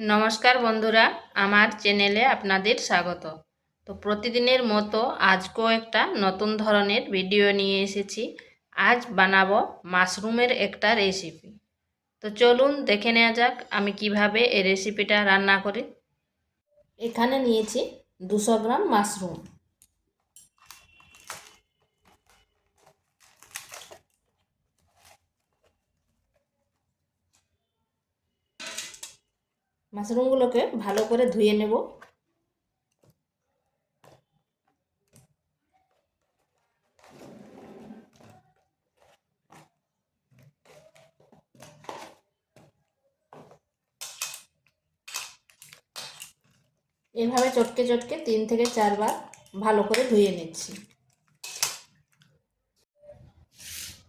নমস্কার বন্ধুরা, আমার চ্যানেলে আপনাদের স্বাগত। তো প্রতিদিনের মতো আজকেও একটা নতুন ধরনের ভিডিও নিয়ে এসেছি। আজ বানাবো মাশরুমের একটা রেসিপি তো চলুন দেখে নেওয়া যাক আমি কীভাবে এই রেসিপিটা রান্না করি। এখানে নিয়েছি দুশো গ্রাম মাশরুম। মাশরুমগুলোকে ভালো করে ধুয়ে নেব। এভাবে চটকে চটকে তিন থেকে চারবার ভালো করে ধুয়ে নিচ্ছি।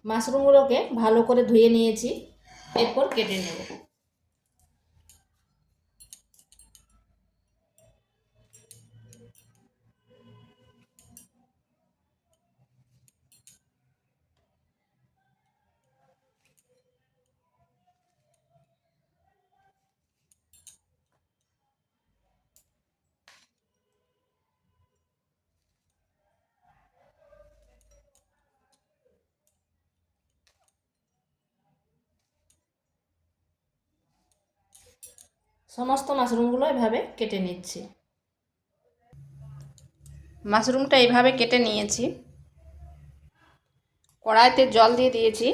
মাশরুমগুলোকে ভালো করে ধুয়ে নিয়েছি, এরপর কেটে নেব। সমস্ত মাশরুমগুলো এভাবে কেটে নিচ্ছি। মাশরুমটা এইভাবে কেটে নিয়েছি। কড়াইতে জল দিয়ে দিয়েছি,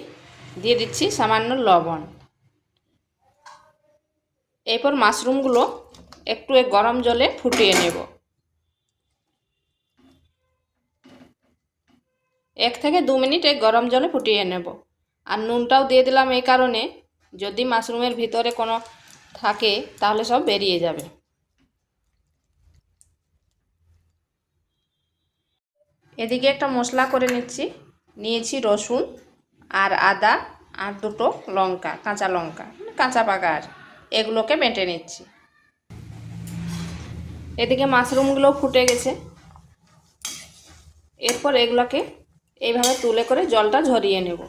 দিয়ে দিচ্ছি সামান্য লবণ। এরপর মাশরুমগুলো একটু গরম জলে ফুটিয়ে নেব। এক থেকে দু মিনিট এই গরম জলে ফুটিয়ে নেব। আর নুনটাও দিয়ে দিলাম এই কারণে। যদি মাশরুমের ভিতরে কোনো থাকে, তাহলে সব বেরিয়ে যাবে। এদিকে একটা মশলা করে নিচ্ছি। নিয়েছি রসুন আর আদা আর দুটো লঙ্কা, কাঁচা লঙ্কা কাঁচা পাকা আর, এগুলোকে বেটে নিচ্ছি। এদিকে মাশরুমগুলো ফুটে গেছে। এরপর এগুলোকে এইভাবে তুলে করে জলটা ঝরিয়ে নেব।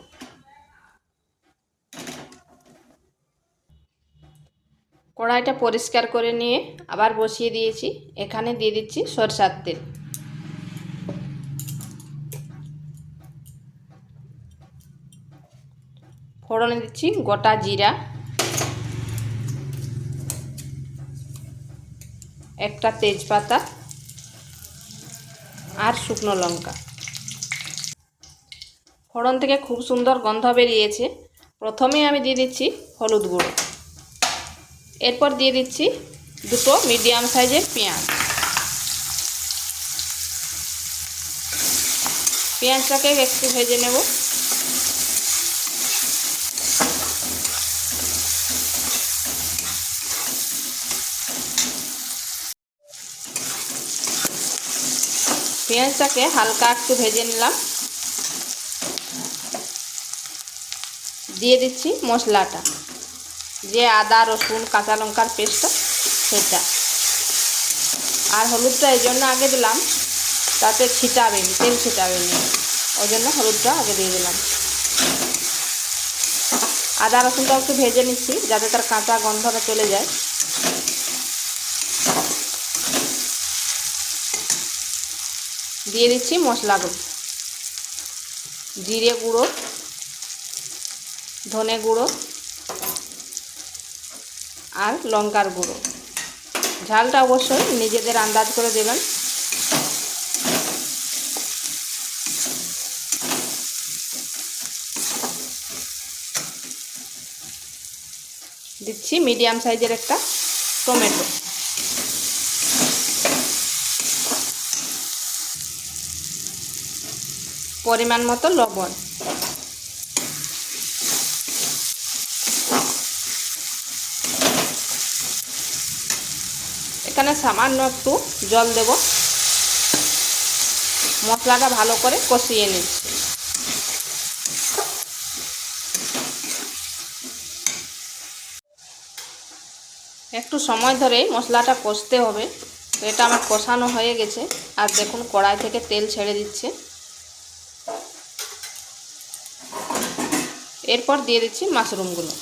কড়াইটা পরিষ্কার করে নিয়ে আবার বসিয়ে দিয়েছি। এখানে দিয়ে দিচ্ছি সরষার তেল। ফোড়নে দিচ্ছি গোটা জিরা। একটা তেজপাতা আর শুকনো লঙ্কা। ফোড়ন থেকে খুব সুন্দর গন্ধ বেরিয়েছে। প্রথমেই আমি দিয়ে দিচ্ছি হলুদ গুঁড়ো। এরপর দিয়ে দিচ্ছি দুটো মিডিয়াম সাইজের পেঁয়াজ। পেঁয়াজটাকে একটু ভেজে নেব। পেঁয়াজটাকে হালকা একটু ভেজে নিলাম। দিয়ে দিচ্ছি মশলাটা। যে আদা, রসুন, কাঁচা লঙ্কার পেস্টটা সেটা। আর হলুদটা এই জন্য আগে দিলাম, তাতে ছিটাবে তেল ছিটাবে ওই জন্য হলুদটা আগে দিয়ে দিলাম। আদা রসুনটা একটু ভেজে নিচ্ছি, যাতে তার কাঁচা গন্ধটা চলে যায়। দিয়ে দিচ্ছি মশলাগুলো জিরে গুঁড়ো, ধনে গুঁড়ো আর লঙ্কার গুঁড়ো। ঝালটা অবশ্যই নিজেদের আন্দাজ করে দেবেন। দিচ্ছি মিডিয়াম সাইজের একটা টমেটো। পরিমাণ মতো লবণ। এখানে সামান্য একটু জল দেব। মশলাটা ভালো করে কষিয়ে নিচ্ছি। একটু সময় ধরে মশলাটা কষতে হবে। তো এটা আমার কষানো হয়ে গেছে। আর দেখুন, কড়াই থেকে তেল ছেড়ে দিচ্ছে। এরপর দিয়ে দিচ্ছি মাশরুমগুলো।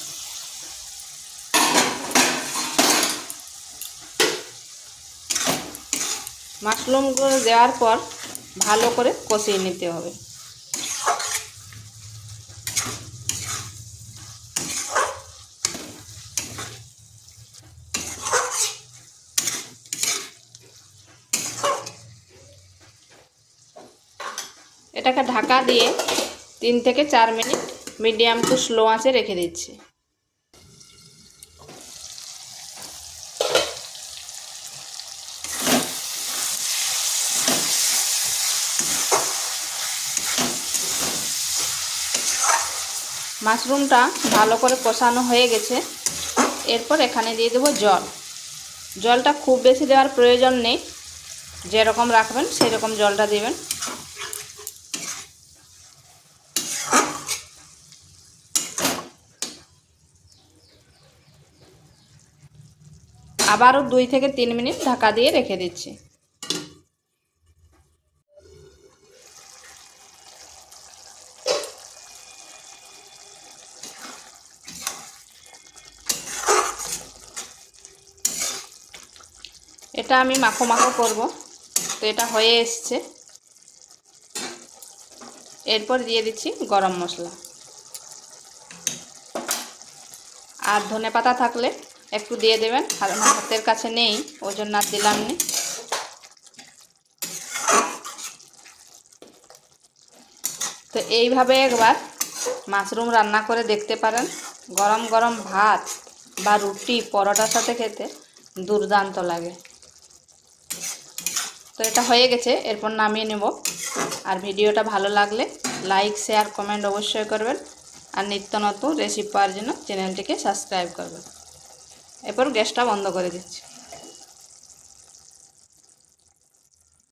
মাশরুমগুলো দেওয়ার পর ভালো করে কষিয়ে নিতে হবে। এটাকে ঢাকা দিয়ে তিন থেকে চার মিনিট মিডিয়াম টু স্লো আঁচে রেখে দিচ্ছি। মাশরুমটা ভালো করে কষানো হয়ে গেছে। এরপর এখানে দিয়ে দেবো জল। জলটা খুব বেশি দেওয়ার প্রয়োজন নেই। যেরকম রাখবেন সেই রকম জলটা দিবেন। আবারও দুই থেকে তিন মিনিট ঢাকা দিয়ে রেখে দিচ্ছি। এটা আমি মাখো মাখো করব। তো এটা হয়ে এসছে। এরপর দিয়ে দিচ্ছি গরম মশলা। আর ধনে পাতা থাকলে একটু দিয়ে দেবেন আর আমার হাতের কাছে নেই জন্য আর দিলাম নি। তো এইভাবে একবার মাশরুম রান্না করে দেখতে পারেন। গরম গরম ভাত বা রুটি, পরোটার সাথে খেতে দুর্দান্ত লাগে। তো এটা হয়ে গেছে, এরপর নামিয়ে নেব। আর ভিডিওটা ভালো লাগলে লাইক, শেয়ার, কমেন্ট অবশ্যই করবেন। আর নিত্য নতুন রেসিপি পাওয়ার জন্য চ্যানেলটিকে সাবস্ক্রাইব করবেন। এরপর গ্যাসটা বন্ধ করে দিচ্ছি।